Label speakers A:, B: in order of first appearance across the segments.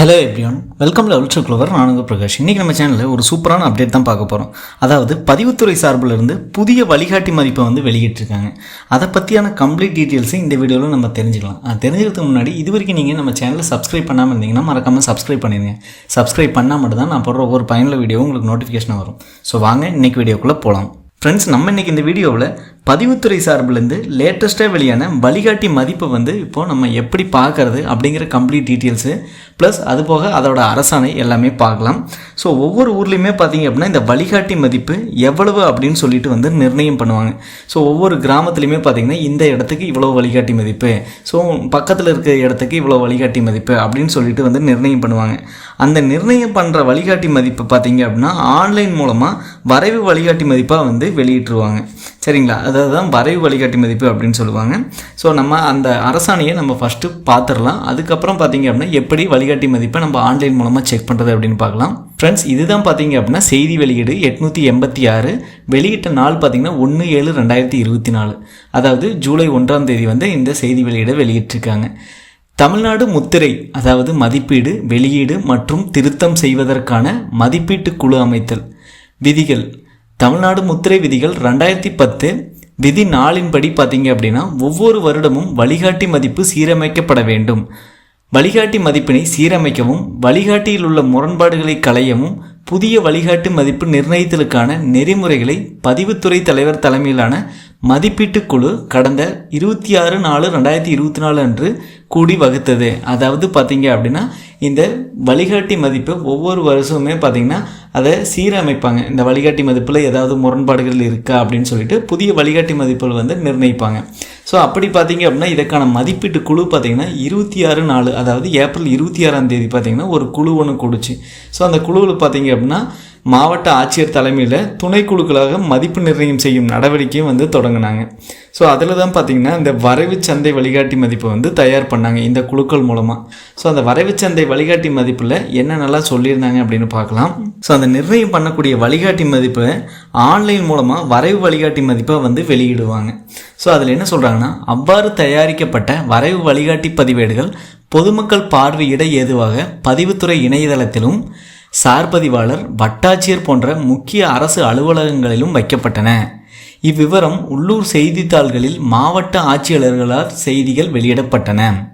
A: Hello எப்ரியான் welcome to ultra clover நானுங்க பிரகாஷ். இன்றைக்கி நம்ம சேனலில் ஒரு சூப்பரான அப்டேட் தான் பார்க்க போகிறோம் அதாவது பதிவுத்துறை சார்பில் இருந்து புதிய வழிகாட்டி மதிப்பை வந்து வெளியிட்டிருக்காங்க. அதை பற்றியான கம்ப்ளீட் டீட்டெயில்ஸை இந்த வீடியோவில் நம்ம தெரிஞ்சுக்கலாம். அது தெரிஞ்சுக்கிறதுக்கு முன்னாடி இது வரைக்கும் நீங்கள் நம்ம சேனலை சப்ஸ்கிரைப் பண்ணாமல் இருந்தீங்கன்னா மறக்காமல் சப்ஸ்கிரைப் பண்ணிடுங்க சப்ஸ்கிரைப் பண்ணால் மட்டும் தான் நான் போடுற ஒவ்வொரு பயனுள்ள வீடியோ உங்களுக்கு நோட்டிஃபிகேஷன் வரும். ஸோ வாங்க இன்றைக்கி வீடியோக்குள்ளே போகலாம் ஃப்ரெண்ட்ஸ் நம்ம இன்னைக்கு இந்த வீடியோவில் பதிவுத்துறை சார்பிலேருந்து லேட்டஸ்ட்டாக வெளியான வழிகாட்டி மதிப்பை வந்து இப்போது நம்ம எப்படி பார்க்கறது அப்படிங்கிற கம்ப்ளீட் டீட்டெயில்ஸு ப்ளஸ் அது போக அதோட அரசாணை எல்லாமே பார்க்கலாம். ஸோ ஒவ்வொரு ஊர்லேயுமே பார்த்தீங்க அப்படின்னா இந்த வழிகாட்டி மதிப்பு எவ்வளவு அப்படின்னு சொல்லிட்டு வந்து நிர்ணயம் பண்ணுவாங்க. ஸோ ஒவ்வொரு கிராமத்துலையுமே பார்த்தீங்கன்னா இந்த இடத்துக்கு இவ்வளோ வழிகாட்டி மதிப்பு ஸோ பக்கத்தில் இருக்கிற இடத்துக்கு இவ்வளோ வழிகாட்டி மதிப்பு அப்படின்னு சொல்லிட்டு வந்து நிர்ணயம் பண்ணுவாங்க. அந்த நிர்ணயம் பண்ணுற வழிகாட்டி மதிப்பு பார்த்தீங்க அப்படின்னா ஆன்லைன் மூலமாக வரைவு வழிகாட்டி மதிப்பாக வந்து வெளியிட்டுருவாங்க. சரிங்களா? அதாவது தான் வரைவு வழிகாட்டி மதிப்பு அப்படின்னு சொல்லுவாங்க. ஸோ நம்ம அந்த அரசாணையை நம்ம ஃபஸ்ட்டு பார்த்துடலாம். அதுக்கப்புறம் பார்த்தீங்க அப்படின்னா எப்படி வழிகாட்டி மதிப்பை நம்ம ஆன்லைன் மூலமாக செக் பண்ணுறது அப்படின்னு பார்க்கலாம். ஃப்ரெண்ட்ஸ் இதுதான் பார்த்தீங்க அப்படின்னா செய்தி வெளியீடு எட்நூற்றி எண்பத்தி ஆறு. வெளியிட்ட நாள் பார்த்தீங்கன்னா ஒன்று ஏழு ரெண்டாயிரத்தி இருபத்தி நாலு. அதாவது ஜூலை ஒன்றாம் தேதி வந்து இந்த செய்தி வெளியீடை வெளியிட்டிருக்காங்க. தமிழ்நாடு முத்திரை அதாவது மதிப்பீடு வெளியீடு மற்றும் திருத்தம் செய்வதற்கான மதிப்பீட்டு குழு அமைத்தல். விதிகள். தமிழ்நாடு முத்திரை விதிகள் ரெண்டாயிரத்தி பத்து விதி நாளின்படி பார்த்தீங்க அப்படின்னா ஒவ்வொரு வருடமும் வழிகாட்டி மதிப்பு சீரமைக்கப்பட வேண்டும். வழிகாட்டி மதிப்பினை சீரமைக்கவும் வழிகாட்டியில் உள்ள முரண்பாடுகளை களையவும் புதிய வழிகாட்டு மதிப்பு நிர்ணயித்தலுக்கான நெறிமுறைகளை பதிவுத்துறை தலைவர் தலைமையிலான மதிப்பீட்டு குழு கடந்த இருபத்தி ஆறு நாலு ரெண்டாயிரத்தி இருபத்தி நாலு அன்று கூடி வகுத்தது. அதாவது பார்த்தீங்க அப்படின்னா இந்த வழிகாட்டி மதிப்பு ஒவ்வொரு வருஷமுமே பார்த்தீங்கன்னா அதை சீரமைப்பாங்க. இந்த வழிகாட்டி மதிப்பில் ஏதாவது முரண்பாடுகள் இருக்கா அப்படின்னு சொல்லிட்டு புதிய வழிகாட்டி மதிப்புகள் வந்து நிர்ணயிப்பாங்க. ஸோ அப்படி பார்த்தீங்க அப்படின்னா இதற்கான மதிப்பீட்டு குழு பார்த்தீங்கன்னா இருபத்தி ஆறு நாலு அதாவது ஏப்ரல் இருபத்தி ஆறாம் தேதி பார்த்தீங்கன்னா ஒரு குழு ஒன்று கொடுச்சு. ஸோ அந்த குழுவில் பார்த்தீங்க அப்படின்னா மாவட்ட ஆட்சியர் தலைமையில் துணைக்குழுக்களாக மதிப்பு நிர்ணயம் செய்யும் நடவடிக்கையும் வந்து தொடங்கினாங்க. ஸோ அதில் தான் பார்த்தீங்கன்னா இந்த வரைவு சந்தை வழிகாட்டி மதிப்பை வந்து தயார் பண்ணாங்க இந்த குழுக்கள் மூலமாக ஸோ அந்த வரைவு சந்தை வழிகாட்டி மதிப்பில் என்னென்னலாம் சொல்லியிருந்தாங்க அப்படின்னு பார்க்கலாம். ஸோ அந்த நிர்ணயம் பண்ணக்கூடிய வழிகாட்டி மதிப்பை ஆன்லைன் மூலமாக வரைவு வழிகாட்டி மதிப்பை வந்து வெளியிடுவாங்க. ஸோ அதில் என்ன சொல்கிறாங்கன்னா அவ்வாறு தயாரிக்கப்பட்ட வரைவு வழிகாட்டி பதிவேடுகள் பொதுமக்கள் பார்வையிட ஏதுவாக பதிவுத்துறை இணையதளத்திலும் சார்பதிவாளர் வட்டாட்சியர் போன்ற முக்கிய அரசு அலுவலகங்களிலும் வைக்கப்பட்டன. இவ்விவரம் உள்ளூர் செய்தித்தாள்களில் மாவட்ட ஆட்சியாளர்களால் செய்திகள் வெளியிடப்பட்டன.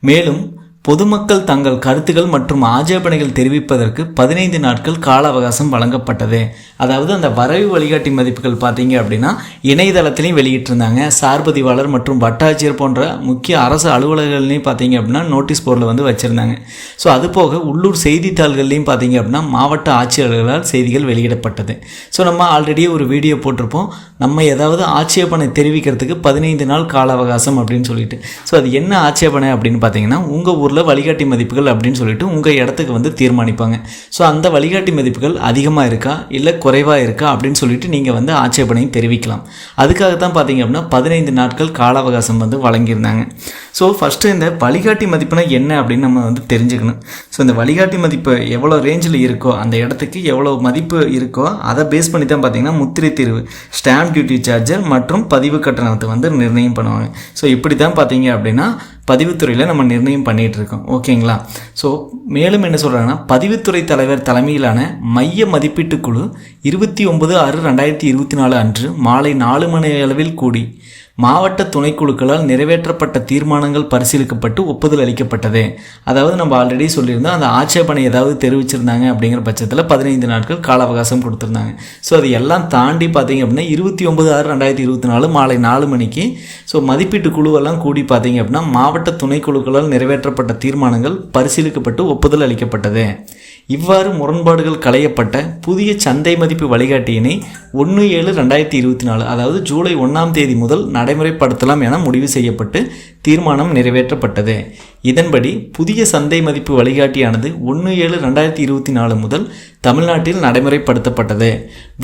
A: மேலும் பொதுமக்கள் தங்கள் கருத்துக்கள் மற்றும் ஆட்சேபனைகள் தெரிவிப்பதற்கு பதினைந்து நாட்கள் கால அவகாசம் வழங்கப்பட்டது. அதாவது அந்த வரைவு வழிகாட்டி மதிப்புகள் பார்த்தீங்க அப்படின்னா இணையதளத்திலையும் வெளியிட்டிருந்தாங்க. சார்பதிவாளர் மற்றும் வட்டாட்சியர் போன்ற முக்கிய அரசு அலுவலர்கள்லையும் பார்த்தீங்க அப்படின்னா நோட்டீஸ் போர்டில் வந்து வச்சுருந்தாங்க. ஸோ அது போக உள்ளூர் செய்தித்தாள்கள்லையும் பார்த்தீங்க அப்படின்னா மாவட்ட ஆட்சியாளர்களால் செய்திகள் வெளியிடப்பட்டது. ஸோ நம்ம ஆல்ரெடி ஒரு வீடியோ போட்டிருப்போம். நம்ம ஏதாவது ஆட்சேபனை தெரிவிக்கிறதுக்கு பதினைந்து நாள் கால அவகாசம் அப்படின்னு சொல்லிட்டு. ஸோ அது என்ன ஆட்சேபனை அப்படின்னு பார்த்தீங்கன்னா உங்கள் ஊரில் வழிகாட்டி மதிப்புகள் அப்படின்னு சொல்லிட்டு உங்கள் இடத்துக்கு வந்து தீர்மானிப்பாங்க. ஸோ அந்த வழிகாட்டி மதிப்புகள் அதிகமாக இருக்கா? இல்லை குறைவாக இருக்கா? அப்படின்னு சொல்லிட்டு நீங்கள் வந்து ஆட்சேபனையும் தெரிவிக்கலாம். அதுக்காக தான் பார்த்தீங்க அப்படின்னா பதினைந்து நாட்கள் கால அவகாசம் வந்து வழங்கியிருந்தாங்க. ஸோ ஃபஸ்ட்டு இந்த வழிகாட்டி மதிப்புனா என்ன அப்படின்னு நம்ம வந்து தெரிஞ்சுக்கணும். ஸோ இந்த வழிகாட்டி மதிப்பு எவ்வளோ ரேஞ்சில் இருக்கோ அந்த இடத்துக்கு எவ்வளோ மதிப்பு இருக்கோ அதை பேஸ் பண்ணி தான் பார்த்தீங்கன்னா முத்திரை தீர்வு ஸ்டாம்ப் டியூட்டி சார்ஜர் மற்றும் பதிவு கட்டணத்தை வந்து நிர்ணயம் பண்ணுவாங்க. ஸோ இப்படி தான் பார்த்தீங்க அப்படின்னா பதிவுத்துறையில் நம்ம நிர்ணயம் பண்ணிகிட்டு இருக்கோம் ஓகேங்களா? ஸோ மேலும் என்ன சொல்கிறாங்கன்னா பதிவுத்துறை தலைவர் தலைமையிலான மைய மதிப்பீட்டு குழு இருபத்தி ஒன்பது ஆறு ரெண்டாயிரத்தி இருபத்தி நாலு அன்று மாலை நாலு மணி அளவில் கூடி மாவட்ட துணைக்குழுக்களால் நிறைவேற்றப்பட்ட தீர்மானங்கள் பரிசீலிக்கப்பட்டு ஒப்புதல் அளிக்கப்பட்டது. அதாவது நம்ம ஆல்ரெடி சொல்லியிருந்தோம் அந்த ஆட்சேபனை ஏதாவது தெரிவிச்சிருந்தாங்க அப்படிங்கிற பட்சத்தில் பதினைந்து நாட்கள் கால அவகாசம் கொடுத்துருந்தாங்க. ஸோ அது எல்லாம் தாண்டி பார்த்தீங்க அப்படின்னா இருபத்தி ஒன்பது ஆறு ரெண்டாயிரத்தி இருபத்தி நாலு மாலை நாலு மணிக்கு ஸோ மதிப்பீட்டு குழுவெல்லாம் கூடி பார்த்தீங்க அப்படின்னா மாவட்ட துணைக்குழுக்களால் நிறைவேற்றப்பட்ட தீர்மானங்கள் பரிசீலிக்கப்பட்டு ஒப்புதல் அளிக்கப்பட்டது. இவ்வாறு முரண்பாடுகள் களையப்பட்ட புதிய சந்தை மதிப்பு வழிகாட்டியினை ஒன்று ஏழு ரெண்டாயிரத்தி இருபத்தி நாலு அதாவது ஜூலை ஒன்றாம் தேதி முதல் நடைமுறைப்படுத்தலாம் என முடிவு செய்யப்பட்டு தீர்மானம் நிறைவேற்றப்பட்டது. இதன்படி புதிய சந்தை மதிப்பு வழிகாட்டியானது ஒன்று ஏழு ரெண்டாயிரத்தி இருபத்தி நாலு முதல் தமிழ்நாட்டில் நடைமுறைப்படுத்தப்பட்டது.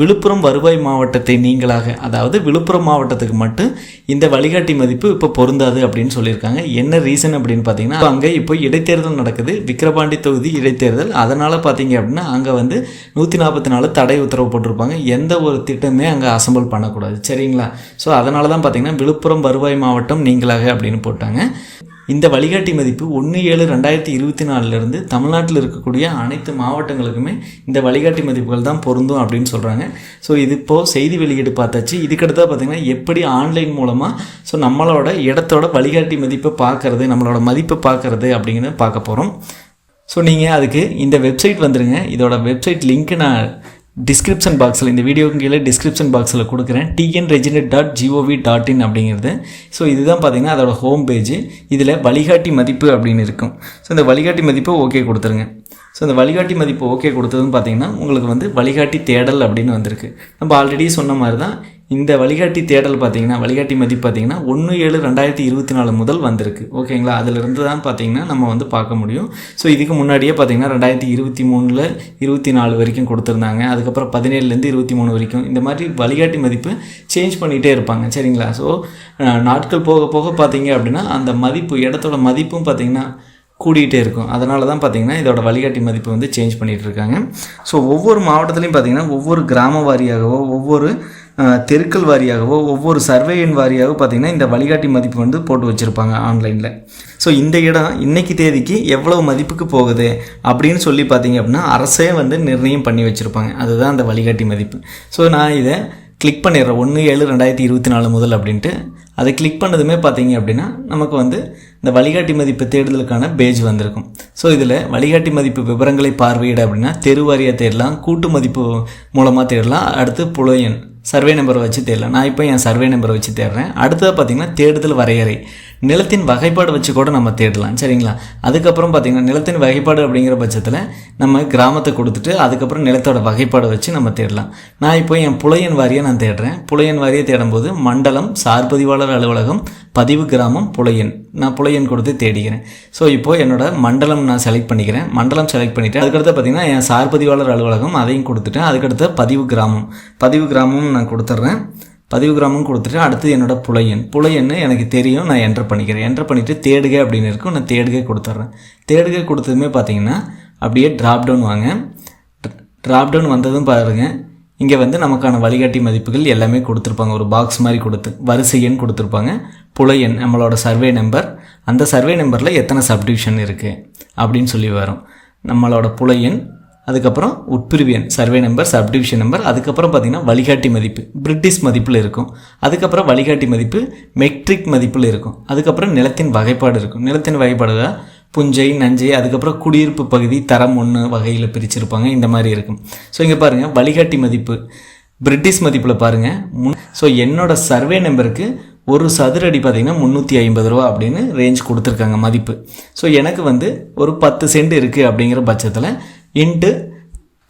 A: விழுப்புரம் வருவாய் மாவட்டத்தை நீங்களாக அதாவது விழுப்புரம் மாவட்டத்துக்கு மட்டும் இந்த வழிகாட்டி மதிப்பு இப்போ பொருந்தாது அப்படின்னு சொல்லியிருக்காங்க. என்ன ரீசன் அப்படின்னு பார்த்தீங்கன்னா அங்கே இப்போ இடைத்தேர்தல் நடக்குது. விக்கிரபாண்டி தொகுதி இடைத்தேர்தல். அதனால் பார்த்தீங்க அப்படின்னா அங்கே வந்து நூற்றி நாற்பத்தி நாலு தடை உத்தரவு போட்டிருப்பாங்க. எந்த ஒரு திட்டமே அங்கே அசம்பிள் பண்ணக்கூடாது. சரிங்களா? ஸோ அதனால தான் பார்த்தீங்கன்னா விழுப்புரம் வருவாய் மாவட்டம் நீங்களாக அப்படின்னு போட்டாங்க. இந்த வழிகாட்டி மதிப்பு ஒன்று ஏழு ரெண்டாயிரத்தி இருபத்தி நாலுலேருந்து தமிழ்நாட்டில் இருக்கக்கூடிய அனைத்து மாவட்டங்களுக்குமே இந்த வழிகாட்டி மதிப்புகள் தான் பொருந்தும் அப்படின்னு சொல்கிறாங்க ஸோ இது இப்போது செய்தி வெளியீடு பார்த்தாச்சு. இதுக்கடுத்தா பார்த்திங்கன்னா எப்படி ஆன்லைன் மூலமாக ஸோ நம்மளோட இடத்தோட வழிகாட்டி மதிப்பை பார்க்குறது நம்மளோட மதிப்பை பார்க்குறது அப்படிங்கிறத பார்க்க போகிறோம் ஸோ நீங்கள் அதுக்கு இந்த வெப்சைட் வந்துடுங்க இதோட வெப்சைட் லிங்க்கு நான் டிஸ்கிரிப்ஷன் பாக்ஸில் இந்த வீடியோக்கு கீழே டிஸ்கிரிப்ஷன் பாக்ஸில் கொடுக்குறேன். TN reginet dot gov dot in அப்படிங்கிறது. ஸோ இதுதான் பார்த்தீங்கன்னா அதோட ஹோம் பேஜ் இதில் வழிகாட்டி மதிப்பு அப்படின்னு இருக்கும். ஸோ இந்த வழிகாட்டி மதிப்பை ஓகே கொடுத்துருங்க. ஸோ இந்த வழிகாட்டி மதிப்பு ஓகே கொடுத்ததுன்னு பார்த்தீங்கன்னா உங்களுக்கு வந்து வழிகாட்டி தேடல் அப்படின்னு வந்திருக்கு. நம்ம ஆல்ரெடி சொன்ன மாதிரி தான் இந்த வழிகாட்டி தேடல் பார்த்தீங்கன்னா வழிகாட்டி மதிப்பு பார்த்தீங்கன்னா ஒன்று ஏழு ரெண்டாயிரத்தி இருபத்தி நாலு முதல் வந்திருக்கு. ஓகேங்களா? அதிலிருந்து தான் பார்த்தீங்கன்னா நம்ம வந்து பார்க்க முடியும். ஸோ இதுக்கு முன்னாடியே பார்த்தீங்கன்னா ரெண்டாயிரத்தி இருபத்தி மூணில் இருபத்தி நாலு வரைக்கும் கொடுத்துருந்தாங்க. அதுக்கப்புறம் பதினேழுலேருந்து இருபத்தி மூணு வரைக்கும். இந்த மாதிரி வழிகாட்டி மதிப்பு சேஞ்ச் பண்ணிகிட்டே இருப்பாங்க. சரிங்களா? ஸோ நாட்கள் போக போக பார்த்தீங்க அப்படின்னா அந்த மதிப்பு இடத்தோட மதிப்பும் பார்த்தீங்கன்னா கூடிகிட்டே இருக்கும். அதனால தான் பார்த்தீங்கன்னா இதோட வழிகாட்டி மதிப்பு வந்து சேஞ்ச் பண்ணிகிட்டு இருக்காங்க. ஸோ ஒவ்வொரு மாவட்டத்துலையும் பார்த்தீங்கன்னா ஒவ்வொரு கிராம வாரியாகவோ ஒவ்வொரு தெருக்கள் வாரியாகவோ ஒவ்வொரு சர்வே எண் வாரியாகவோ பார்த்திங்கன்னா இந்த வழிகாட்டி மதிப்பு வந்து போட்டு வச்சுருப்பாங்க ஆன்லைனில் ஸோ இந்த இடம் இன்னைக்கு தேதிக்கு எவ்வளவு மதிப்புக்கு போகுது அப்படின்னு சொல்லி பார்த்தீங்க அப்படின்னா அரசே வந்து நிர்ணயம் பண்ணி வச்சுருப்பாங்க. அதுதான் அந்த வழிகாட்டி மதிப்பு. ஸோ நான் இதை கிளிக் பண்ணிடுறேன். ஒன்று ஏழு ரெண்டாயிரத்தி இருபத்தி நாலு முதல் அப்படின்ட்டு. அதை கிளிக் பண்ணதுமே பார்த்தீங்க அப்படின்னா நமக்கு வந்து இந்த வழிகாட்டி மதிப்பு தேடுதலுக்கான பேஜ் வந்திருக்கும். ஸோ இதில் வழிகாட்டி மதிப்பு விவரங்களை பார்வையிட அப்படின்னா தெருவாரியாக தேடலாம் கூட்டு மதிப்பு மூலமாக தேடலாம் அடுத்து புலையன் சர்வே நம்பரை வச்சு தேடலாம். நான் இப்போ என் சர்வே நம்பரை வச்சு தேடுறேன். அடுத்தது பார்த்திங்கன்னா தேடுதல் வரையறை. நிலத்தின் வகைப்பாடு வச்சு கூட நம்ம தேடலாம். சரிங்களா? அதுக்கப்புறம் பார்த்திங்கன்னா நிலத்தின் வகைப்பாடு அப்படிங்கிற பட்சத்தில் நம்ம கிராமத்தை கொடுத்துட்டு அதுக்கப்புறம் நிலத்தோட வகைப்பாடு வச்சு நம்ம தேடலாம். நான் இப்போ என் புலையன் வாரியை நான் தேடுறேன். புலையன் வாரியை தேடும்போது மண்டலம் சார்பதிவாளர் அலுவலகம் பதிவு கிராமம் புலையன். நான் புலையன் கொடுத்து தேடிக்கிறேன். ஸோ இப்போ என்னோடய மண்டலம் நான் செலக்ட் பண்ணிக்கிறேன். மண்டலம் செலக்ட் பண்ணிவிட்டு அதுக்கடுத்து பார்த்திங்கன்னா என் சார்பதிவாளர் அலுவலகம் அதையும் கொடுத்துட்டேன். அதுக்கடுத்து பதிவு கிராமம். பதிவு கிராமம் நான் கொடுத்துட்றேன். பதிவு கிராமம் கொடுத்துட்டு அடுத்து என்னோட புலையன். புலையன்னு எனக்கு தெரியும் நான் என்டர் பண்ணிக்கிறேன். என்டர் பண்ணிவிட்டு தேடுக அப்படின்னு இருக்கும் நான் தேடுக கொடுத்துட்றேன். தேடுக கொடுத்ததுமே பார்த்தீங்கன்னா அப்படியே ட்ராப் டவுன் வாங்க. ட்ராப் டவுன் வந்ததும் பாருங்கள் இங்கே வந்து நமக்கான வழிகாட்டி மதிப்புகள் எல்லாமே கொடுத்துருப்பாங்க. ஒரு பாக்ஸ் மாதிரி கொடுத்து வரிசை எண் கொடுத்துருப்பாங்க. புலையன் எண் நம்மளோட சர்வே நம்பர் அந்த சர்வே நம்பரில் எத்தனை சப்டிவிஷன் இருக்குது அப்படின்னு சொல்லி வரும். நம்மளோட புலையன் எண் அதுக்கப்புறம் உட்பிரிவியன் சர்வே நம்பர் சப்டிவிஷன் நம்பர் அதுக்கப்புறம் பார்த்திங்கன்னா வழிகாட்டி மதிப்பு பிரிட்டிஷ் மதிப்பில் இருக்கும். அதுக்கப்புறம் வழிகாட்டி மதிப்பு மெட்ரிக் மதிப்பில் இருக்கும். அதுக்கப்புறம் நிலத்தின் வகைப்பாடு இருக்கும். நிலத்தின் வகைப்பாடு புஞ்சை நஞ்சை அதுக்கப்புறம் குடியிருப்பு பகுதி தரம் ஒன்று வகையில் பிரிச்சிருப்பாங்க. இந்த மாதிரி இருக்கும். ஸோ இங்கே பாருங்கள் வழிகாட்டி மதிப்பு பிரிட்டிஷ் மதிப்பில் பாருங்கள் முன் ஸோ என்னோட சர்வே நம்பருக்கு ஒரு சதுர அடி பார்த்தீங்கன்னா முந்நூற்றி ஐம்பது ரூபா அப்படின்னு ரேஞ்ச் கொடுத்துருக்காங்க மதிப்பு. ஸோ எனக்கு வந்து ஒரு பத்து சென்ட் இருக்குது அப்படிங்கிற பட்சத்தில் இன்ட்டு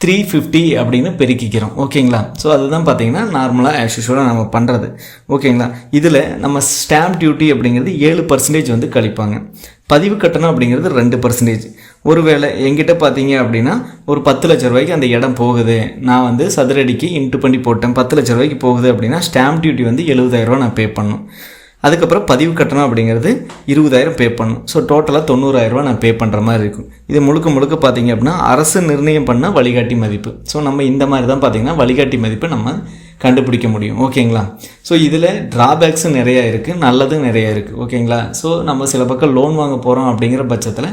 A: த்ரீ ஃபிஃப்டி அப்படின்னு பெருக்கிக்கிறோம். ஓகேங்களா ஸோ அதுதான் பார்த்தீங்கன்னா நார்மலாக ஆஷ்யூஷுவலாக நம்ம பண்ணுறது ஓகேங்களா இதில் நம்ம ஸ்டாம்ப் டியூட்டி அப்படிங்கிறது ஏழு பர்சன்டேஜ் வந்து கழிப்பாங்க. பதிவு கட்டணம் அப்படிங்கிறது ரெண்டு பர்சன்டேஜ் ஒருவேளை எங்கிட்ட பார்த்தீங்க அப்படின்னா ஒரு பத்து லட்ச ரூபாய்க்கு அந்த இடம் போகுது. நான் வந்து சதுரடிக்கு இன்ட்டு பண்ணி போட்டேன். பத்து லட்ச ரூபாய்க்கு போகுது அப்படின்னா ஸ்டாம்ப் டியூட்டி வந்து எழுபதாயிரரூவா நான் பே பண்ணணும். அதுக்கப்புறம் பதிவு கட்டணம் அப்படிங்கிறது இருபதாயிரம் பே பண்ணணும். ஸோ டோட்டலாக தொண்ணூறாயிரரூவா நான் பே பண்ணுற மாதிரி இருக்கும். இது முழுக்க முழுக்க பார்த்தீங்க அப்படின்னா அரசு நிர்ணயம் பண்ண வழிகாட்டி மதிப்பு. ஸோ நம்ம இந்த மாதிரி தான் பார்த்தீங்கன்னா வழிகாட்டி மதிப்பை நம்ம கண்டுபிடிக்க முடியும். ஓகேங்களா ஸோ இதில் ட்ராபேக்ஸும் நிறையா இருக்குது நல்லதும் நிறையா இருக்குது ஓகேங்களா ஸோ நம்ம சில பக்கம் லோன் வாங்க போகிறோம் அப்படிங்கிற பட்சத்தில்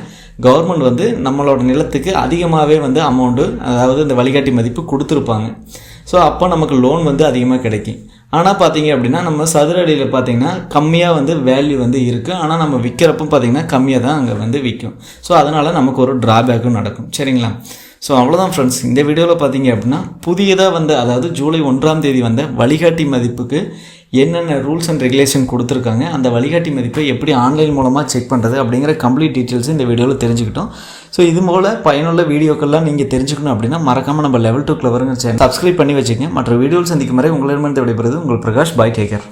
A: கவர்மெண்ட் வந்து நம்மளோட நிலத்துக்கு அதிகமாகவே வந்து அமௌண்ட்டு அதாவது இந்த வழிகாட்டி மதிப்பு கொடுத்துருப்பாங்க. ஸோ அப்போ நமக்கு லோன் வந்து அதிகமாக கிடைக்கும். ஆனால் பார்த்தீங்க அப்படின்னா நம்ம சதுர அடியில் பார்த்தீங்கன்னா கம்மியாக வந்து வேல்யூ வந்து இருக்குது ஆனால் நம்ம விற்கிறப்ப பார்த்தீங்கன்னா கம்மியாக தான் அங்கே வந்து விற்கும் ஸோ அதனால் நமக்கு ஒரு ட்ராபேக்கும் நடக்கும். சரிங்களா? ஸோ அவ்வளோதான் ஃப்ரெண்ட்ஸ் இந்த வீடியோவில் பார்த்தீங்க அப்படின்னா புதியதாக வந்து அதாவது ஜூலை ஒன்றாம் தேதி வந்த வழிகாட்டி மதிப்புக்கு என்னென்ன ரூல்ஸ் அண்ட் ரெகுலேஷன் கொடுத்துருக்காங்க அந்த வழிகாட்டி மதிப்பை எப்படி ஆன்லைன் மூலமாக செக் பண்ணுறது அப்படிங்கிற கம்ப்ளீட் டீட்டெயில்ஸ் இந்த வீடியோவில் தெரிஞ்சுக்கிட்டோம். ஸோ இது போல் பயனுள்ள வீடியோக்கள்லாம் நீங்கள் தெரிஞ்சுக்கணும் அப்படின்னா மறக்காமல் நம்ம லெவல் டூ கிளவருங்க சேனல் சப்ஸ்கிரைப் பண்ணி வச்சுக்கங்க. மற்ற வீடியோவில் சந்திக்கும் வரை உங்களிடமிருந்து விடைபெறுது உங்கள் பிரகாஷ். பாய் டேக்கர்